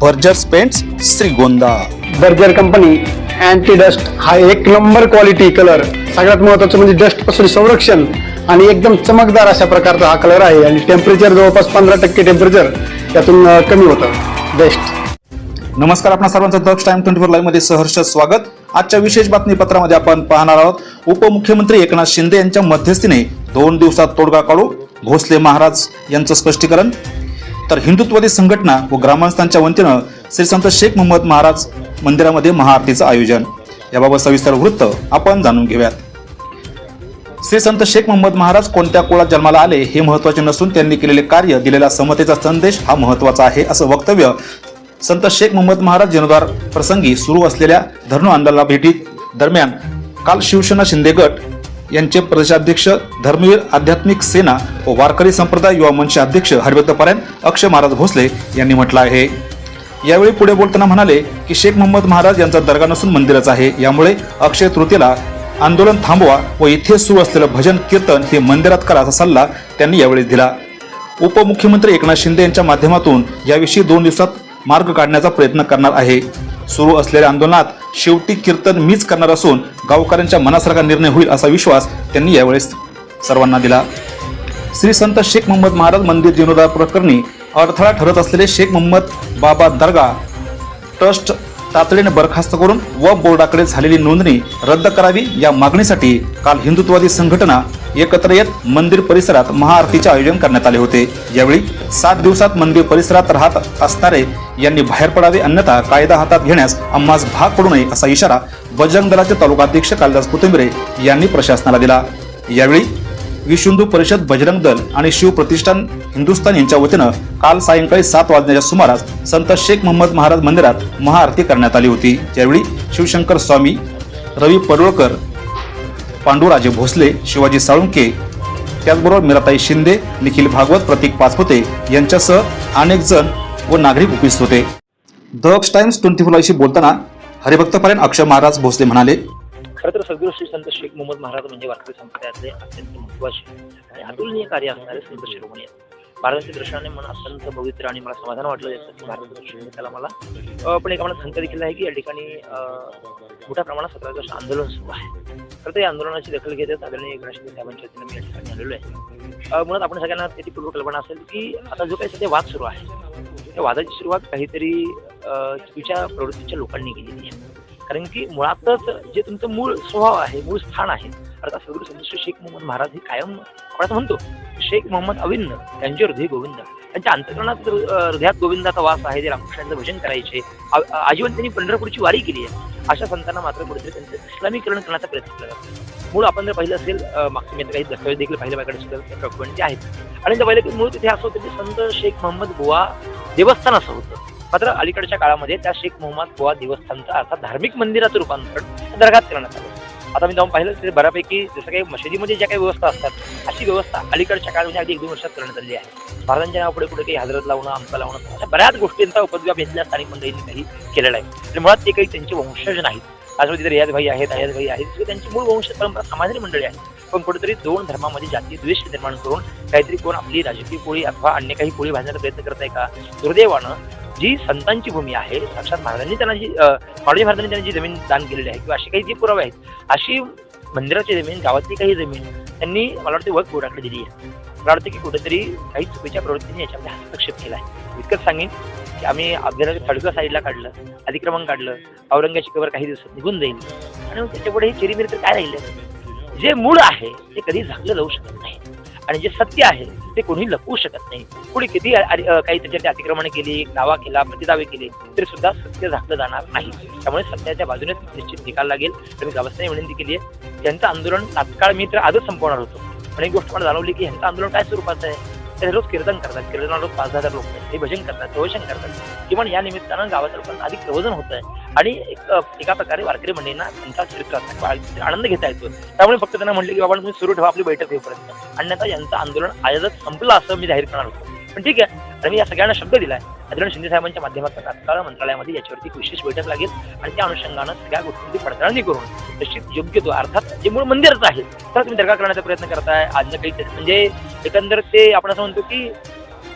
Berger's paints Shrigonda Berger company anti dust हा एक number quality colour सगळ्यात महत्वाचं म्हणजे डस्टपासून संरक्षण आणि एकदम चमकदार अशा प्रकारचा हा कलर आहे. आणि टेम्परेचर जवळपास पंधरा टक्के टेम्परेचर यातून अं, कमी होतं. बेस्ट नमस्कार आपणा सर्वांचं दक्ष टाइम ट्वेंटी फोर लाईव्हमध्ये सहर्ष स्वागत. आजच्या विशेष बातमीपत्रामध्ये आपण पाहणार आहोत उपमुख्यमंत्री एकनाथ शिंदे यांच्या मध्यस्थीने दोन दिवसात तोडगा काढू भोसले महाराज यांचं स्पष्टीकरण. तर हिंदुत्ववादी संघटना व ग्रामस्थांच्या वतीनं श्री संत शेख मोहम्मद महाराज मंदिरामध्ये महाआरतीचं आयोजन. याबाबत सविस्तर वृत्त आपण जाणून घेऊयात. श्री संत शेख मोहम्मद महाराज कोणत्या कुळात जन्माला आले हे महत्त्वाचे नसून त्यांनी केलेले कार्य दिलेला समतेचा संदेश हा महत्त्वाचा आहे असं वक्तव्य संत शेख मोहम्मद महाराज जीर्णोद्धार प्रसंगी सुरू असलेल्या धरणू आंदोलना भेटी दरम्यान काल शिवसेना शिंदे गट यांचे प्रदेशाध्यक्ष धर्मवीर आध्यात्मिक सेना व वारकरी संप्रदाय युवा मंचचे अध्यक्ष हरिभक्त परायण अक्षय महाराज भोसले यांनी म्हटलं आहे. यावेळी पुढे बोलताना म्हणाले की शेख मोहम्मद महाराज यांचा दर्गा नसून मंदिरच आहे. यामुळे अक्षय तृतीयेला आंदोलन थांबवा व इथे सुरू असलेलं भजन कीर्तन हे मंदिरात करा असा सल्ला त्यांनी यावेळी दिला. उपमुख्यमंत्री एकनाथ शिंदे यांच्या माध्यमातून याविषयी दोन दिवसात मार्ग काढण्याचा प्रयत्न करणार आहे. सुरू असलेल्या आंदोलनात शेवटी कीर्तन मीच करणार असून गावकऱ्यांच्या मनासारखा निर्णय होईल असा विश्वास त्यांनी यावेळेस सर्वांना दिला. श्री संत शेख मोहम्मद महाराज मंदिर जीर्णोद्धार प्रकरणी अडथळा ठरत असलेले शेख मोहम्मद बाबा दर्गा ट्रस्ट तातडीने बरखास्त करून व बोर्डाकडे झालेली नोंदणी रद्द करावी या मागणीसाठी काल हिंदुत्ववादी संघटना एकत्र येत मंदिर परिसरात महाआरतीचे आयोजन करण्यात आले होते. यावेळी सात दिवसात मंदिर परिसरात राहत असणारे यांनी बाहेर पडावे अन्यथा कायदा हातात घेण्यास आम्हास भाग पडू नये असा इशारा बजरंग दलाचे तालुकाध्यक्ष कालिदास कुतुंबरे यांनी प्रशासनाला दिला. यावेळी विश्व हिंदू परिषद बजरंग दल आणि शिव प्रतिष्ठान हिंदुस्थान यांच्या वतीनं काल सायंकाळी सात वाजण्याच्या सुमारास संत शेख मोहम्मद महाराज मंदिरात महाआरती करण्यात आली होती. यावेळी शिवशंकर स्वामी रवी पडोळकर पांडुराजे भोसले शिवाजी साळुंके त्याचबरोबर मीराताई शिंदे निखिल भागवत प्रतीक पाचपुते यांच्यासह अनेक जण व नागरिक उपस्थित होते. दक्ष टाइम्स ट्वेंटी फोर बोलताना हरिभक्तपर्यंत अक्षय महाराज भोसले म्हणाले खरं तर सद्गुरू श्री संत शेख मोहम्मद महाराज म्हणजे वारकरी संप्रदायातले अत्यंत महत्त्वाचे आणि अतुलनीय कार्य असणारे संत शिरोमणी आहेत. महाराजांच्या दर्शनाने मन अत्यंत पवित्र आणि मला समाधान वाटलं याचं महाराजांचं दर्शन त्याला मला पण एका मला शंका देखील आहे की या ठिकाणी मोठ्या प्रमाणात सतरा आंदोलन सुरू आहे. तर ते आंदोलनाची दखल घेत आदरणीय गणेश साहेबांच्या वतीनं मी या ठिकाणी आलेलो आहे. मुळात आपण सगळ्यांना त्याची पूर्वकल्पना असेल की आता जो काही सध्या वाद सुरू आहे त्या वादाची सुरुवात काहीतरी चुकीच्या प्रवृत्तीच्या लोकांनी केलेली आहे. कारण की मुळातच जे तुमचं मूळ स्वभाव आहे मूळ स्थान आहे अर्थात सद्गुरू संत शेख मोहम्मद महाराज हे कायम म्हणतो शेख मोहम्मद अविन्न त्यांचे हृदय गोविंद. त्यांच्या अंतकरणात हृदयात गोविंदाचा वास आहे ते रामकृष्णांचं भजन करायचे. आजीवन त्यांनी पंढरपूरची वारी केली आहे. अशा संतांना मात्र कुठेतरी त्यांचं इस्लामीकरण करण्याचा प्रयत्न केला जातो. मूळ आपण जर पाहिलं असेल अं, मागच्या मी काही दस्तावेज देखील पाहिलं माझ्याकडे डॉक्युमेंट ते आहेत. आणि जर पाहिलं की मूळ तिथे असं होतं की संत शेख मोहम्मद बुवा देवस्थान असं होतं. मात्र अलीकडच्या काळामध्ये त्या शेख मोहम्मद बुवा देवस्थानचं अर्थात धार्मिक मंदिराचं रूपांतरण दर्गात करण्यात आलं. आता मी जाऊन पाहिलं तिथे बऱ्यापैकी जसं काही मशिदीमध्ये ज्या काही व्यवस्था असतात अशी व्यवस्था अलीकडच्या काळामध्ये अगदी एक दोन वर्षात करण्यात आली आहे. महाराजांच्या नावापुढे कुठे काही हजरत लावणं आमचा लावणं अशा बऱ्याच गोष्टींचा उपद्व्याप घेतल्या स्थानिक मंडळींनी काही केलेला आहे. तर मुळात ते काही त्यांचे वंशज नाहीत. त्याचवेळी तिथे रियाज भाई आहेत अयाज भाई आहेत त्यांची मूळ वंश परंपरा समाजाची मंडळी आहे पण कुठेतरी दोन धर्मामध्ये जाती द्वेष निर्माण करून काहीतरी कोण आपली राजकीय पोळी अथवा अन्य काही पोळी भाजण्याचा प्रयत्न करत आहे का? दुर्दैवानं जी संतांची भूमी आहे साक्षात महाराजांनी त्यांना जी अं, महाराजांनी त्यांना जी जमीन दान केलेली आहे किंवा अशी काही जी पुरावे आहेत अशी मंदिराची जमीन गावातली काही जमीन त्यांनी मला वाटते वक बोर्डाकडे दिली आहे. मला वाटतं की कुठेतरी काही चुकीच्या प्रवृत्तीने याच्यामध्ये हस्तक्षेप केला आहे. इतकंच सांगेन की आम्ही अभ्यास थडकं साईडला काढलं अतिक्रमण काढलं औरंगाची कबर काही दिवसात निघून जाईल. आणि त्याच्यापुढे हे चिरीमिरी तर काय राहिलं जे मूळ आहे ते कधी झाकलं जाऊ शकत नाही. आणि जे सत्य आहे ते कोणी लपवू शकत नाही. कोणी किती अ- काही त्याच्यात अतिक्रमण केली दावा केला प्रतिदावे केले तरी सुद्धा सत्य झाकलं जाणार नाही. त्यामुळे सत्याच्या बाजूने निश्चित निकाल लागेल. तर मी गावस्तांनी विनंती केली आहे त्यांचं आंदोलन तात्काळ मी तर आजच संपवणार होतो. पण एक गोष्ट मला जाणवली की ह्यांचं आंदोलन काय स्वरूपाचं आहे? ते रोज कीर्तन करतात कीर्तनाला रोज पाच हजार लोक ते भजन करतात प्रवचन करतात. किमान या निमित्तानं गावाच्या लोकांना अधिक प्रवचन होत आहे आणि एका प्रकारे वारकरी मंडळींना त्यांचा आनंद घेता येतो. त्यामुळे फक्त त्यांना म्हटलं की बाबा तुम्ही सुरू ठेवा आपली बैठक होईपर्यंत. अन्यथा यांचं आंदोलन आजच संपलं असं मी जाहीर करणार होतो. पण ठीक आहे. आणि मी या सगळ्यांना शब्द दिलाय. आदरणीय शिंदे साहेबांच्या माध्यमातून तात्काळ मंत्रालयामध्ये याच्यावरती विशेष बैठक लागेल आणि त्या अनुषंगानं सगळ्या गोष्टींची पडताळणी करून निश्चित योग्य तो अर्थात जे मूळ मंदिरच आहे तर तुम्ही दर्गा करण्याचा प्रयत्न करताय. आज काही म्हणजे एकंदर ते आपण असं म्हणतो की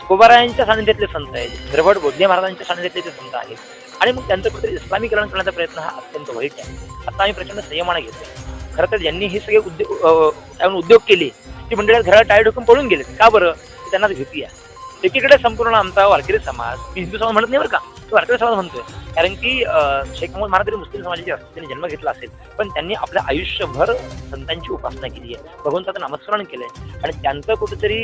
कोबारायांच्या सानिध्यातले संत आहेत द्रवट बौद्ध महाराजांच्या सानिध्यातले ते संत आहेत. आणि मग त्यांचं कुठेतरी इस्लामीकरण करण्याचा प्रयत्न हा अत्यंत वाईट आहे. आता आम्ही प्रचंड संयमाने घेतोय. खरं तर ज्यांनी हे सगळे उद्योग उद्योग केले ती मंडळात घराला टाळे ढोकून पळून गेले का बरं? तर त्यांना भीती आहे. एकीकडे संपूर्ण आमचा वारकरी समाज मी हिंदू समाज म्हणत नाही बरं का तो वारकरी समाज म्हणतोय. कारण की शेख मोहम्मद महाराज मुस्लिम समाजाचे असतील त्यांनी जन्म घेतला असेल पण त्यांनी आपलं आयुष्यभर संतांची उपासना केली आहे. भगवंताचं नामस्मरण केलंय. आणि त्यांचं कुठेतरी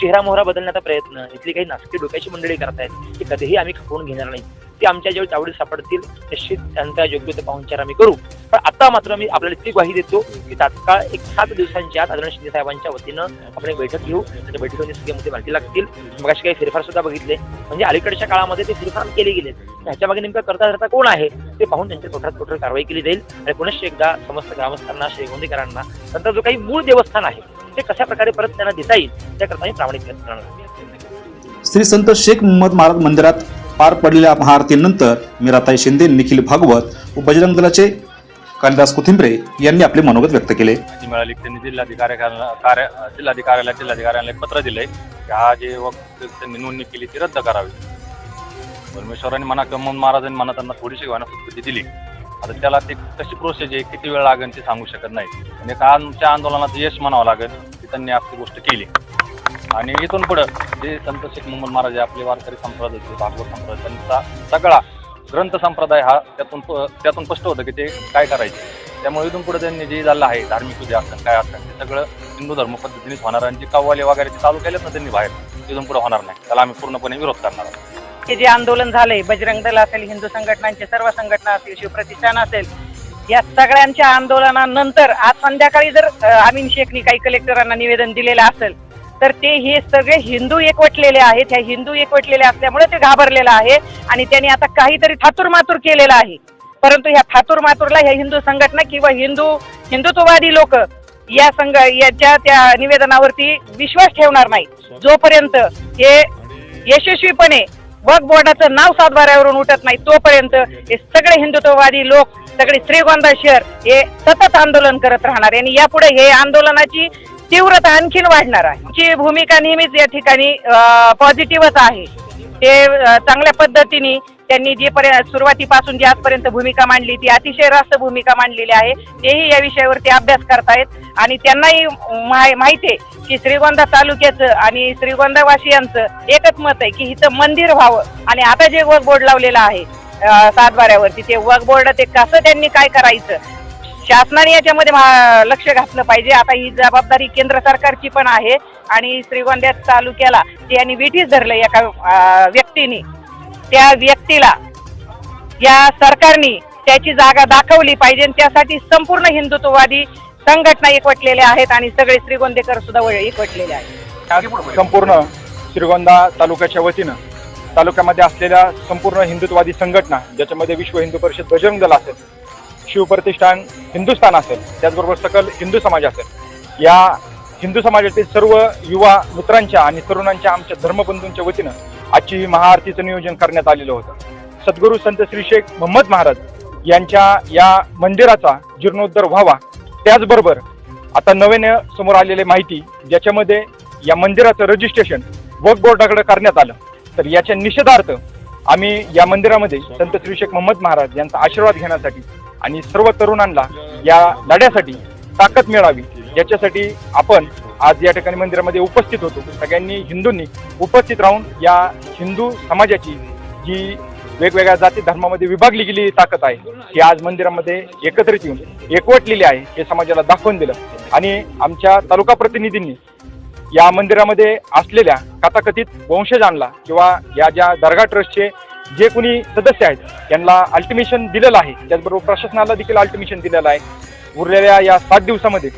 चेहरा मोहरा बदलण्याचा प्रयत्न इथली काही नासकी डोक्याची मंडळी करतायत की कधीही आम्ही खपवून घेणार नाही. ते आमच्या जेव्हा तावडी सापडतील निश्चित त्यांचा योग्य ते पाहुणचार आम्ही करू. पण आता मात्र मी आपल्याला ती ग्वाही देतो की तात्काळ एक सात दिवसांच्या आत आदरणीय शिंदे साहेबांच्या वतीनं आपण एक बैठक घेऊ. त्या बैठकीमध्ये सगळे मुद्दे मार्गी लागतील. मग असे काही फेरफार सुद्धा बघितले. म्हणजे अलीकडच्या काळामध्ये ते फेरफार केले गेले ह्याच्या मागे नेमकं करता करता कोण आहे? ते पाहून त्यांच्या कठोरात कठोर कारवाई केली जाईल. आणि पुनश्च एकदा समस्त ग्रामस्थांना श्रीगोंदीकरांना नंतर जो काही मूळ देवस्थान आहे ते कशा प्रकारे परत त्यांना देता येईल त्याकरता मी प्रामाणिक प्रयत्न करणार श्री संत शेख मोहम्मद महाराज मंदिरात पार पडलेल्या महाआरतीनंतर मीराताई शिंदे निखिल भागवत व बजरंग दलाचे कालिदास कुथिंबरे यांनी आपले मनोगत व्यक्त केले. माहिती मिळाली त्यांनी जिल्हाधिकारी कार्य जिल्हाधिकाऱ्याला जिल्हाधिकाऱ्यांना एक पत्र दिले की हा जे वक्त त्यांनी नोंदणी केली ती रद्द करावी. परमेश्वरांनी म्हणा कमवून महाराजांनी म्हणा त्यांना थोडीशी वनस्पती दिली. आता त्याला ते कशी प्रोसेस आहे किती वेळ लागेल ते सांगू शकत नाही. आणि एका आमच्या आंदोलनाचं यश म्हणावं लागेल की त्यांनी आपली गोष्ट केली. आणि इथून पुढं जे संत शेख मोहम्मद महाराज आपले वारकरी संप्रदायाचे भागवत संप्रदाय त्यांचा सगळा ग्रंथ संप्रदाय हा त्यातून प- त्यातून स्पष्ट होतं की ते काय करायचे. त्यामुळे इथून पुढे त्यांनी जे झालं आहे धार्मिक उद्या असेल काय असेल ते सगळं हिंदू धर्म पद्धतीनेच होणार आणि जे कव्वाले वगैरे ते चालू केलेत ना त्यांनी बाहेर इथून पुढे होणार नाही. त्याला आम्ही पूर्णपणे विरोध करणार आहोत. हे जे आंदोलन झालंय बजरंग दल असेल हिंदू संघटनांचे सर्व संघटना असतील शिवप्रतिष्ठान असेल या सगळ्यांच्या आंदोलनानंतर आज संध्याकाळी जर अमिन शेखनी काही कलेक्टरांना निवेदन दिलेलं असेल तर ते हे सगळे हिंदू एकवटलेले आहेत. ह्या हिंदू एकवटलेले असल्यामुळे ते घाबरलेलं आहे आणि त्यांनी आता काहीतरी थातुरमातुर केलेलं आहे. परंतु ह्या थातुरमातुरला ह्या हिंदू संघटना किंवा हिंदू हिंदुत्ववादी लोक या संघ याच्या त्या निवेदनावरती विश्वास ठेवणार नाही जोपर्यंत हे यशस्वीपणे वक बोर्डाचं नाव सातबाऱ्यावरून उठत नाही तोपर्यंत हे सगळे हिंदुत्ववादी लोक सगळे श्रीगोंदा शहर हे सतत आंदोलन करत राहणार. आणि यापुढे हे आंदोलनाची तीव्रता आणखीन वाढणार आहे. ची भूमिका नेहमीच या ठिकाणी पॉझिटिव्हच आहे. ते चांगल्या पद्धतीने त्यांनी जे पर्यंत सुरुवातीपासून जी आजपर्यंत भूमिका मांडली ती अतिशय रास्त भूमिका मांडलेली आहे. तेही या विषयावरती अभ्यास करतायत. आणि त्यांनाही माहिती आहे की श्रीगोंदा तालुक्याचं आणि श्रीगोंदावासियांचं एकच मत आहे की हिचं मंदिर व्हावं. आणि आता जे वक बोर्ड लावलेलं आहे सातबाऱ्यावरती ते वक बोर्ड ते कसं त्यांनी काय करायचं शासनाने याच्यामध्ये लक्ष घातलं पाहिजे. आता ही जबाबदारी केंद्र सरकारची पण आहे आणि श्रीगोंद्या तालुक्याला जे यांनी विठीस धरलं एका व्यक्तीने त्या व्यक्तीला या सरकारने त्याची जागा दाखवली पाहिजे आणि त्यासाठी संपूर्ण हिंदुत्ववादी संघटना एकवटलेल्या आहेत आणि सगळे श्रीगोंदेकर सुद्धा व- एकवटलेले आहेत. संपूर्ण श्रीगोंदा तालुक्याच्या वतीनं तालुक्यामध्ये असलेल्या संपूर्ण हिंदुत्ववादी संघटना ज्याच्यामध्ये विश्व हिंदू परिषद बजरंग दल असेल शिवप्रतिष्ठान हिंदुस्थान असेल त्याचबरोबर सकल हिंदू समाज असेल. या हिंदू समाजातील सर्व युवा मित्रांच्या आणि तरुणांच्या आमच्या धर्मबंधूंच्या वतीनं आजची महाआरतीचं नियोजन करण्यात आलेलं होतं. सद्गुरू संत श्री शेख मोहम्मद महाराज यांच्या या मंदिराचा जीर्णोद्धार व्हावा. त्याचबरोबर आता नव्याने समोर आलेली माहिती ज्याच्यामध्ये या मंदिराचं रजिस्ट्रेशन वक्फ बोर्डाकडे करण्यात आलं. तर याच्या निषेधार्थ आम्ही या मंदिरामध्ये संत श्री शेख मोहम्मद महाराज यांचा आशीर्वाद घेण्यासाठी आणि सर्व तरुणांना या लढ्यासाठी ताकद मिळावी याच्यासाठी आपण आज या ठिकाणी मंदिरामध्ये उपस्थित होतो. सगळ्यांनी हिंदूंनी उपस्थित राहून या हिंदू समाजाची जी वेगवेगळ्या जाती धर्मामध्ये विभागली गेली ताकद आहे. ही आज मंदिरामध्ये एकत्रित येऊन एकवटलेली आहे हे समाजाला दाखवून दिलं. आणि आमच्या तालुका प्रतिनिधींनी या मंदिरामध्ये असलेल्या कथाकथित वंशजांना किंवा या ज्या दर्गा ट्रस्टचे जे कोणी सदस्य आहेत यांना अल्टिमेशन दिलेलं आहे. त्याचबरोबर प्रशासनाला देखील अल्टिमेशन दिलेलं आहे. उरलेल्या या सात दिवसामध्ये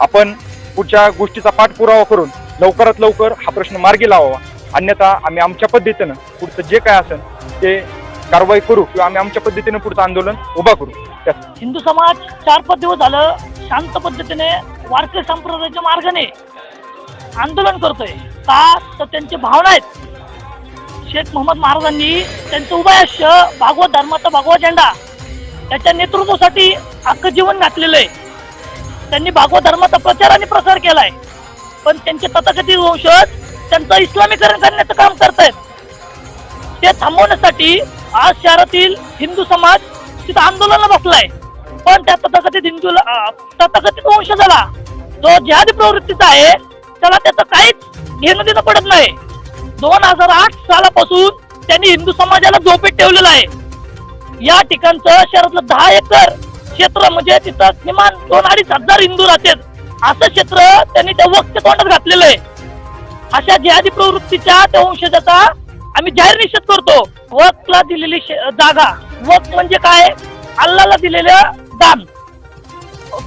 आपण पुढच्या गोष्टीचा पाठपुरावा करून लवकरात लवकर हा प्रश्न मार्गी लावावा. अन्यथा आम्ही आमच्या पद्धतीनं पुढचं जे काय असेल ते कारवाई करू किंवा आम्ही आमच्या पद्धतीनं पुढचं आंदोलन उभा करू. हिंदू समाज चार पाच दिवस झालं शांत पद्धतीने वारकरी संप्रदायाच्या मार्गाने आंदोलन करतोय. का? तर त्यांची भावना आहेत. शेख मोहम्मद महाराजांनी त्यांचं उभयाश्य भागवत धर्माचा भागवत झेंडा त्याच्या नेतृत्वासाठी अख्खं जीवन घातलेलं आहे. त्यांनी भागवत धर्माचा प्रचार आणि प्रसार केलाय. पण त्यांचे तथाकथित वंशज त्यांचं इस्लामीकरण करण्याचं काम करतायत. ते थांबवण्यासाठी आज शहरातील हिंदू समाज तिथं आंदोलनाला बसलाय. पण त्या तथाकथित हिंदू तथाकथित वंशजाला जो जिहादी प्रवृत्तीचा आहे त्याला त्याचं काहीच घेणं देणं पडत नाही. दोन हजार आठ सालापासून त्यांनी हिंदू समाजाला झोपेत ठेवलेलं आहे. या ठिकाणचं शहरातलं दहा एकर क्षेत्र म्हणजे तिथं किमान दोन अडीच हजार हिंदू राहतात. असं क्षेत्र त्यांनी त्या वक्त तोंडात घातलेलं आहे. अशा जिहादी प्रवृत्तीच्या त्या वंशजाचा आम्ही जाहीर निषेध करतो. वक्तला दिलेली जागा. वक्त म्हणजे काय? अल्लाला दिलेलं दान.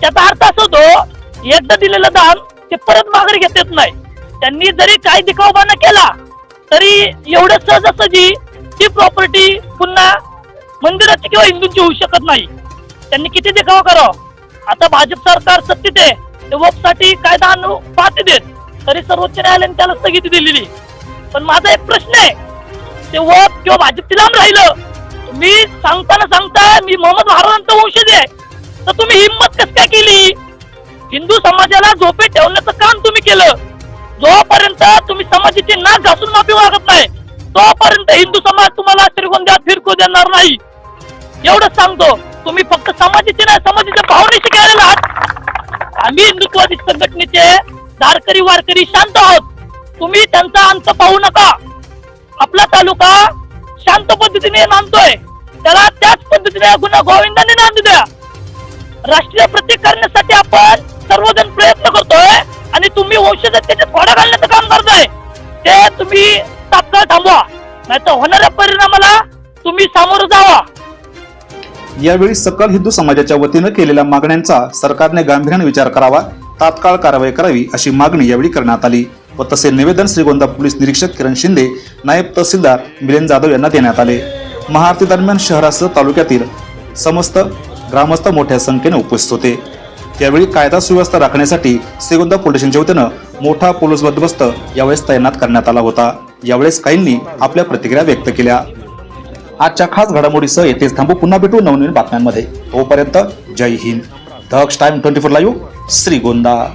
त्याचा अर्थ असं होतो एकदा दिलेलं दान ते परत माघारी घेत येत नाही. त्यांनी जरी काही दिखावबाना केला तरी एवढं सहजासहजी ती प्रॉपर्टी पुन्हा मंदिराची किंवा हिंदूंची होऊ शकत नाही. त्यांनी किती देखावा करावा? आता भाजप सरकार सत्तेत आहे. ते कायदा आणू पाहते देत. तरी सर्वोच्च न्यायालयाने त्याला स्थगिती दिलेली. पण माझा एक प्रश्न आहे. ते वप किंवा भाजप लांब राहिलं. मी सांगताना सांगता मी मोहम्मद महाराजांचा वंशज आहे. तर तुम्ही हिंमत कस काय केली? हिंदू समाजाला झोपेत ठेवण्याचं काम तुम्ही केलं. जोपर्यंत समाजाची नाक घासून माफी मागत नाही. तोपर्यंत हिंदू समाज तुम्हाला श्रीगोंद्यात फिरकू देणार नाही. एवढं सांगतो तुम्ही फक्त समाजाची नाही समाजाच्या भावनेशी खेळलेला आहात. आम्ही हिंदुत्ववादी संघटनेचे धारकरी वारकरी शांत आहोत. तुम्ही त्यांचा अंत पाहू नका. आपला तालुका शांत पद्धतीने नांदतोय. त्याला त्याच पद्धतीने गुन्हा गोविंदाने नांदू द्या. राष्ट्रीय प्रतीक करण्यासाठी आपण सर्वजण प्रयत्न करतोय आणि तुम्ही वंशजतेचे थोडा घालण्याचं काम करताय. ते तुम्ही तात्काळ थांबवा नाही तर होणाऱ्या परिणामाला तुम्ही सामोरं जावा. यावेळी सकल हिंदू समाजाच्या वतीनं केलेल्या मागण्यांचा सरकारने गांभीर्याने विचार करावा तात्काळ कारवाई करावी अशी मागणी यावेळी करण्यात आली. व तसे निवेदन श्रीगोंदा पोलीस निरीक्षक किरण शिंदे नायब तहसीलदार मिलिंद जाधव यांना देण्यात आले. महाआरती दरम्यान शहरासह तालुक्यातील समस्त ग्रामस्थ मोठ्या संख्येने उपस्थित होते. त्यावेळी कायदा सुव्यवस्था राखण्यासाठी श्रीगोंदा पोलिसांच्या वतीनं मोठा पोलीस बंदोबस्त यावेळेस तैनात करण्यात आला होता. यावेळेस काहींनी आपल्या प्रतिक्रिया व्यक्त केल्या. आजच्या खास घडामोडीसह येथेच थांबू. पुन्हा भेटू नवनवीन बातम्यांमध्ये. तोपर्यंत Jai Hind. Daksh time twenty four live. Shrigonda.